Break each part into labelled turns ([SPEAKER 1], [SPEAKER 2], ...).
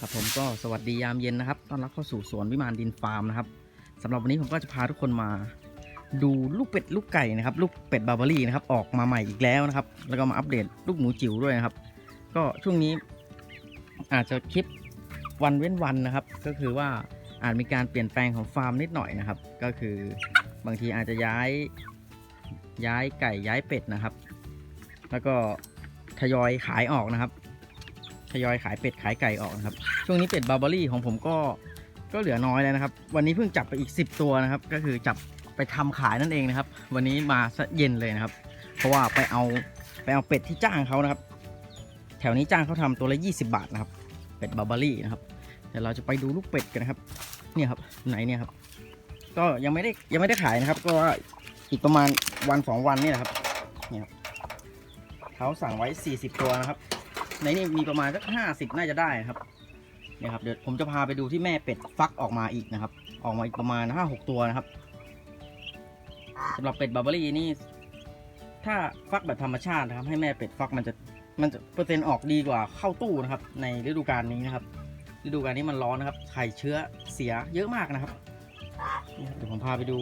[SPEAKER 1] ครับผมก็สวัสดียามเย็นนะครับต้อนรับเข้าสู่สวนวิมานดินฟาร์มนะครับสำหรับวันนี้ผมก็จะพาทุกคนมาดูลูกเป็ดลูกไก่นะครับ ลูกเป็ดบาร์บอรี่นะครับออกมาใหม่อีกแล้วนะครับ แล้วก็มาอัปเดตลูกหมูจิ๋วด้วยนะครับ ก็ช่วงนี้อาจจะคลิปวันเว้นวันนะครับ ก็คือว่าอาจมีการเปลี่ยนแปลงของฟาร์มนิดหน่อยนะครับ ก็คือบางทีอาจจะย้ายย้ายไก่ย้ายเป็ดนะครับ แล้วก็ทยอยขายออกนะครับ ทยอยขายเป็ดขายไก่ออกนะครับ ช่วงนี้เป็ดบาร์บอรี่ของผมก็ก็เหลือน้อยแล้วนะครับ วันนี้เพิ่งจับไปอีก 10 ตัวนะครับ ก็คือจับไปทำขายนั่นเองนะครับ วันนี้มาซะเย็นเลยนะครับ เพราะว่าไปเอาไปเอาเป็ดที่จ้างเขานะครับ แถวนี้จ้างเขาทำตัวละ 20 บาทนะครับ เป็ดบาร์บอรี่นะครับเดี๋ยวเราจะไปดูลูกเป็ดกันนะครับ เนี่ยครับไหนเนี่ยครับ ก็ยังไม่ได้ยังไม่ได้ขายนะครับ ก็อีกประมาณวันสองวันนี่แหละครับเนี่ยครับเขาสั่งไว้ 40 ตัวนะครับ ในนี่มีประมาณสักห้าสิบน่าจะได้ครับเนี่ยครับเดี๋ยวผมจะพาไปดูที่แม่เป็ดฟักออกมาอีกนะครับ ออกมาอีกประมาณห้าหกตัวนะครับสำหรับเป็ดบาร์เบอรี่นี่ถ้าฟักแบบธรรมชาตินะครับให้แม่เป็ดฟักมันจะมันจะเปอร์เซ็นต์ออกดีกว่าเข้าตู้นะครับ ในฤดูกาลนี้นะครับ ฤดูกาลนี้มันร้อนนะครับไข่เชื้อเสียเยอะมากนะครับเนี่ยเดี๋ยวผมพาไปดู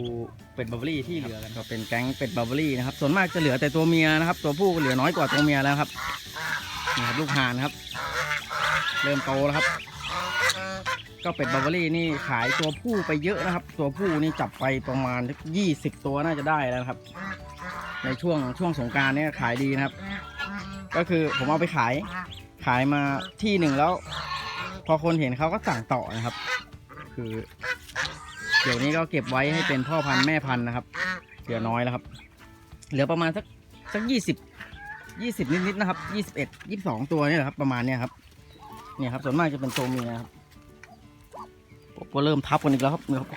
[SPEAKER 1] เป็ดบาร์เบอรี่ที่เหลือกันก็เป็นแก๊งเป็ดบาร์เบอรี่นะครับส่วนมากจะเหลือแต่ตัวเมียนะครับ ตัวผู้เหลือน้อยกว่าตัวเมียแล้วครับ นี่ครับลูกห่านครับ เริ่มโตแล้วครับ ก็เป็ดบาร์บรี่นี่ขายตัวผู้ไปเยอะนะครับ ตัวผู้นี่จับไปประมาณยี่สิบตัวน่าจะได้แล้วครับ ในช่วงช่วงสงการเนี่ยขายดีนะครับ ก็คือผมเอาไปขายขายมาที่หนึ่งแล้ว พอคนเห็นเขาก็สั่งต่อนะครับ คือเดี๋ยวนี้ก็เก็บไว้ให้เป็นพ่อพันธุ์แม่พันธุ์นะครับ เหลือน้อยแล้วครับ เหลือประมาณสักสักยี่สิบ ยี่สิบนิดๆนะครับยี่สิบเอ็ดยี่สิบสองตัวนี่แหละครับประมาณเนี้ยครับเนี่ยครับส่วนมากจะเป็นตัวเมียครับผมก็เริ่มทับกันอีกแล้วครับเนี่ยครับ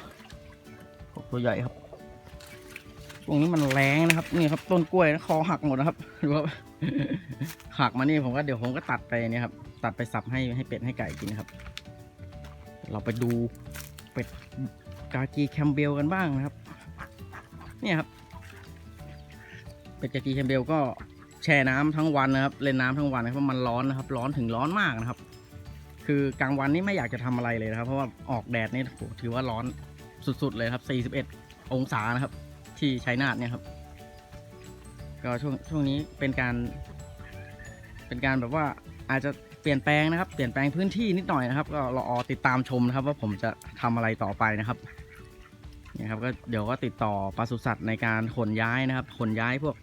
[SPEAKER 1] ตัวใหญ่ครับช่วงนี้มันแรงนะครับนี่ครับต้นกล้วยนะคอหักหมดนะครับดูครับหักมานี่ผมก็เดี๋ยวผมก็ตัดไปเนี่ยครับตัดไปสับให้ให้เป็ดให้ไก่กินนะครับ เราไปดูเป็ดกากีแคมเบลกันบ้างนะครับ เนี่ยครับเป็ดกากีแคมเบลก็ ช่น้ำทั้งวันนะครับเล่นน้ำทั้งวันนะเพราะมันร้อนนะครับ ร้อนถึงร้อนมากนะครับ คือกลางวันนี่ไม่อยากจะทำอะไรเลยนะครับ เพราะว่าออกแดดนี่ถือว่าร้อนสุดๆเลยครับ 41 องศานะครับ ที่ชัยนาทเนี่ยครับ ก็ช่วงช่วงนี้เป็นการ เป็นการแบบว่าอาจจะเปลี่ยนแปลงนะครับ เปลี่ยนแปลงพื้นที่นิดหน่อยนะครับ ก็รอติดตามชมนะครับ ว่าผมจะทำอะไรต่อไปนะครับเนี่ยครับก็เดี๋ยวก็ติดต่อปศุสัตว์ในการขนย้ายนะครับ ขนย้ายพวก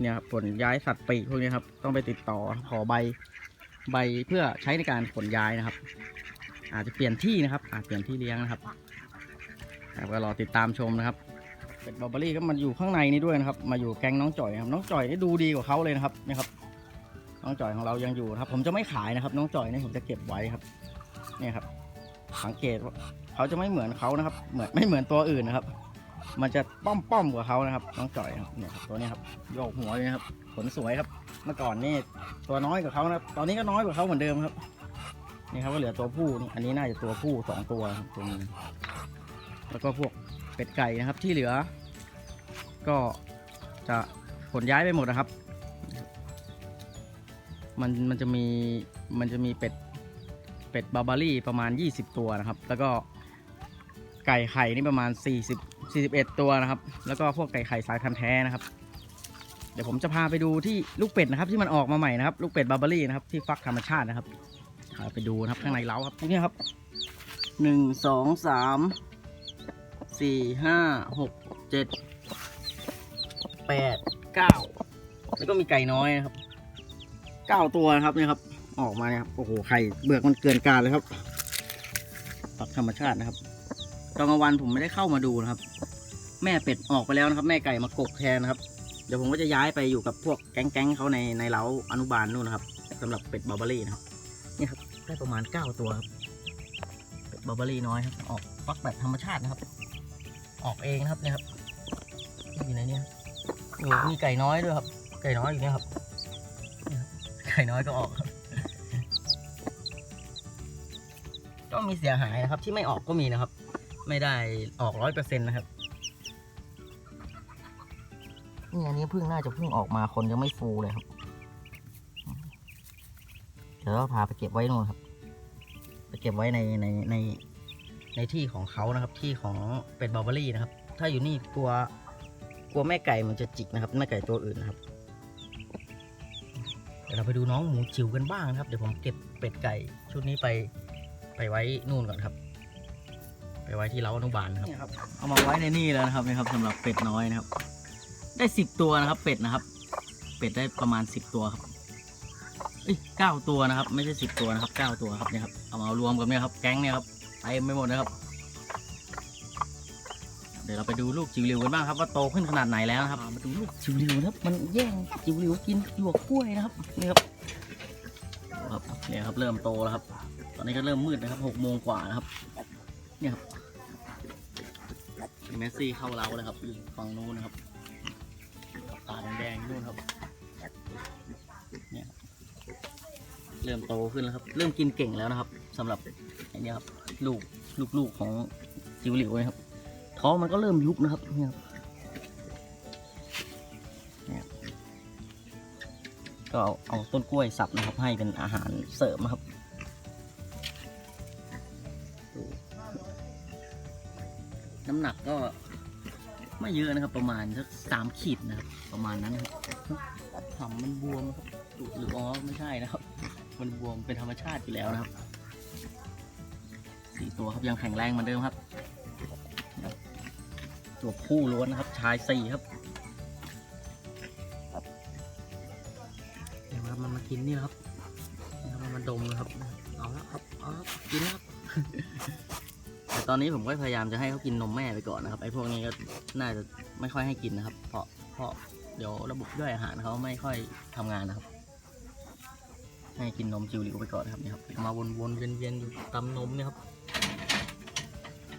[SPEAKER 1] เนี่ยครับขนย้ายสัตว์ปีกพวกนี้ครับต้องไปติดต่อขอใบใบเพื่อใช้ในการขนย้ายนะครับ อาจจะเปลี่ยนที่นะครับ อาจเปลี่ยนที่เลี้ยงนะครับครับก็รอติดตามชมนะครับเป็ดบาร์เบอรี่ก็มาอยู่ข้างในนี้ด้วยนะครับ มาอยู่แก๊งน้องจ่อยครับน้องจ่อยนี่ดูดีกว่าเขาเลยนะครับนี่ครับ น้องจ่อยของเรายังอยู่ครับ ผมจะไม่ขายนะครับ น้องจ่อยนี่ผมจะเก็บไว้ครับนี่ครับ สังเกตว่าเขาจะไม่เหมือนเขานะครับ เหมือนไม่เหมือนตัวอื่นนะครับ มันจะป้อมป้อมกว่าเขานะครับ น้องจ่อยครับเนี่ยครับตัวนี้ครับโยกหัวเลยนะครับขนสวยครับ เมื่อก่อนนี่ตัวน้อยกว่าเขานะตอนนี้ก็น้อยกว่าเขาเหมือนเดิมครับ นี่ครับก็เหลือตัวผู้อันนี้น่าจะตัวผู้สองตัวครับตัวนี้แล้วก็พวกเป็ดไก่นะครับที่เหลือ ก็จะขนย้ายไปหมดนะครับ มันมันจะมีมันจะมีเป็ดเป็ดบาบารี่ประมาณ 20 ตัวนะครับ แล้วก็ไก่ไข่นี่ประมาณ 40 41 ตัวนะครับ แล้วก็พวกไก่ไข่สายพันธุ์แท้นะครับ เดี๋ยวผมจะพาไปดูที่ลูกเป็ดนะครับ ที่มันออกมาใหม่นะครับลูกเป็ดบาร์เบอรี่นะครับที่ฟักธรรมชาตินะครับพาไปดูนะครับข้างในเล้าครับนี่ครับหนึ่งสองสามสี่ห้าหกเจ็ดแปดเก้าแล้วก็มีไก่น้อยนะครับเก้าตัวนะครับเนี่ยครับ ออกมาเนี่ยครับโอ้โหไข่เบือกมันเกินการเลยครับฟักธรรมชาตินะครับ ตอนกลางวันผมไม่ได้เข้ามาดูนะครับ แม่เป็ดออกไปแล้วนะครับ แม่ไก่มากกแทนนะครับ เดี๋ยวผมก็จะย้ายไปอยู่กับพวกแก๊งๆเขาในในเล้าอนุบาลนู่นนะครับสำหรับเป็ดบาร์เบอรี่นะครับนี่ครับได้ประมาณ9ตัวครับเป็ดบาร์เบอรี่น้อยครับ ออกฟักแบบธรรมชาตินะครับ ออกเองนะครับเนี่ยครับอยู่ในเนี้อยู่มีไก่น้อยด้วยครับ ไก่น้อยอยู่นี่ครับเนี่ยครับ ไก่น้อยก็ออกครับก็มีเสียหายนะครับ ที่ไม่ออกก็มีนะครับ ไม่ได้ออกร้อยเปอร์เซ็นต์นะครับนี่อันนี้เพิ่งน่าจะเพิ่งออกมาคนยังไม่ฟูเลยครับ เดี๋ยวเราพาไปเก็บไว้นู่นครับ ไปเก็บไว้ในในในในที่ของเขานะครับ ที่ของเป็ดบาร์เบอรี่นะครับ ถ้าอยู่นี่กลัวกลัวแม่ไก่มันจะจิกนะครับแม่ไก่ตัวอื่นนะครับ เดี๋ยวเราไปดูน้องหมูจิ๋วกันบ้างนะครับ เดี๋ยวผมเก็บเป็ดไก่ชุดนี้ไปไปไว้นู่นก่อนครับ ไปไว้ที่เล้าอนุบาลนะครับเอามาไว้ในนี่แล้วนะครับนะครับสำหรับเป็ดน้อยนะครับ ได้สิบตัวนะครับ เป็ดนะครับ เป็ดได้ประมาณสิบตัวครับเอ้ยเก้าตัวนะครับ ไม่ใช่สิบตัวนะครับเก้าตัวครับเนี่ยครับเอามารวมกันเนี่ยครับ แก๊งเนี่ยครับเต็มไปหมดนะครับ เดี๋ยวเราไปดูลูกจิ๋วหลิวกันบ้างครับว่าโตขึ้นขนาดไหนแล้วนะครับ มาดูลูกจิ๋วหลิวนะครับ มันแย่งจิ๋วหลิวกินหยวกกล้วยนะครับนี่ครับดูครับเนี่ยครับเริ่มโตแล้วครับ ตอนนี้ก็เริ่มมืดนะครับหกโมงกว่านะครับ เนี่ยครับเมสซี่เข้าเล้าเลยครับฝั่งนู้นนะครับตาแดงๆนู่นครับ เนี่ยเริ่มโตขึ้นแล้วครับ เริ่มกินเก่งแล้วนะครับสำหรับไอ้เนี่ครับลูกลูกๆของจิ๋วหลิวนะครับ ท้องมันก็เริ่มยุบนะครับเนี่ยครับก็เอาเอาต้นกล้วยสับนะครับ ให้เป็นอาหารเสริมนะครับ น้ำหนักก็ไม่เยอะนะครับ ประมาณสักสามขีดนะครับ ประมาณนั้นครับทำมันบวมครับหรืออ๋อไม่ใช่นะครับ มันบวมเป็นธรรมชาติอยู่แล้วนะครับสี่ตัวครับยังแข็งแรงเหมือนเดิมครับ ตัวผู้ล้วนนะครับ ชายสี่ครับเดี๋ยวครับมันมากินนี่ครับมันมาดมนะครับเอาละครับเอาละครับกินแล้วครับ ตอนนี้ผมก็พยายามจะให้เขากินนมแม่ไปก่อนนะครับไอ้พวกนี้ก็น่าจะไม่ค่อยให้กินนะครับ เพราะเพราะเดี๋ยวระบบย่อยอาหารเขาไม่ค่อยทำงานนะครับ ให้กินนมจิวหลิวไปก่อนนะครับนี่ครับมาวนๆเวียนๆอยู่ตามนมเนี่ยครับ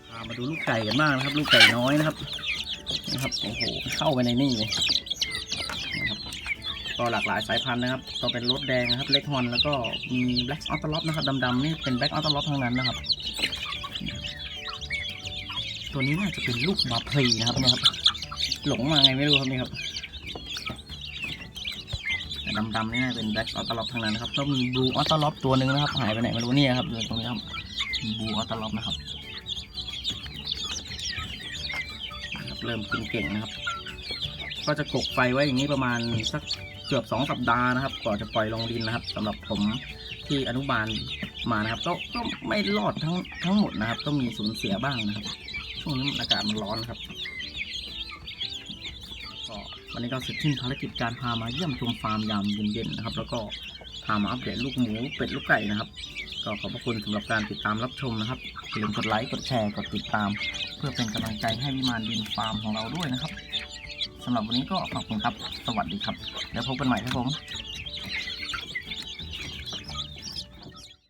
[SPEAKER 1] พามาดูลูกไก่กันบ้างนะครับ ลูกไก่น้อยนะครับนะครับโอ้โหเข้าไปในนี่เลยนะครับก็หลากหลายสายพันธุ์นะครับก็เป็นรถแดงนะครับเล็กฮอนแล้วก็มีแบล็กออตล็อปนะครับดำๆนี่เป็นแบล็กออตล็อปทั้งนั้นนะครับ ตัวนี้น่าจะเป็นลูกบาพลีนะครับเนี่ยครับ หลงมาไงไม่รู้ครับนี่ครับดำๆนี่น่าเป็นแบล็กออตล็อปทั้งนั้นนะครับแล้วมีบลูออตล็อปตัวหนึ่งนะครับ หายไปไหนไม่รู้เนี่ยครับอยู่ตรงนี้ครับบลูออตล็อปนะครับนะครับ เริ่มกินเก่งนะครับ ก็จะกกไฟไว้อย่างนี้ประมาณสักเกือบสองสัปดาห์นะครับก่อนจะปล่อยลงดินนะครับสำหรับผมที่อนุบาลมานะครับ ก็ก็ไม่รอดทั้งทั้งหมดนะครับ ก็มีสูญเสียบ้างนะครับ ช่วงนี้อากาศมันร้อนนะครับก็วันนี้ก็เสร็จสิ้นภารกิจการพามาเยี่ยมชมฟาร์มยามเย็นๆนะครับ แล้วก็พามาอัปเดตลูกหมูเป็ดลูกไก่นะครับ ก็ขอบพระคุณสำหรับการติดตามรับชมนะครับอย่าลืมกดไลค์กดแชร์กดติดตาม เพื่อเป็นกำลังใจให้วิมานดินฟาร์มของเราด้วยนะครับสำหรับวันนี้ก็ขอบคุณครับ สวัสดีครับ แล้วพบกันใหม่ครับผม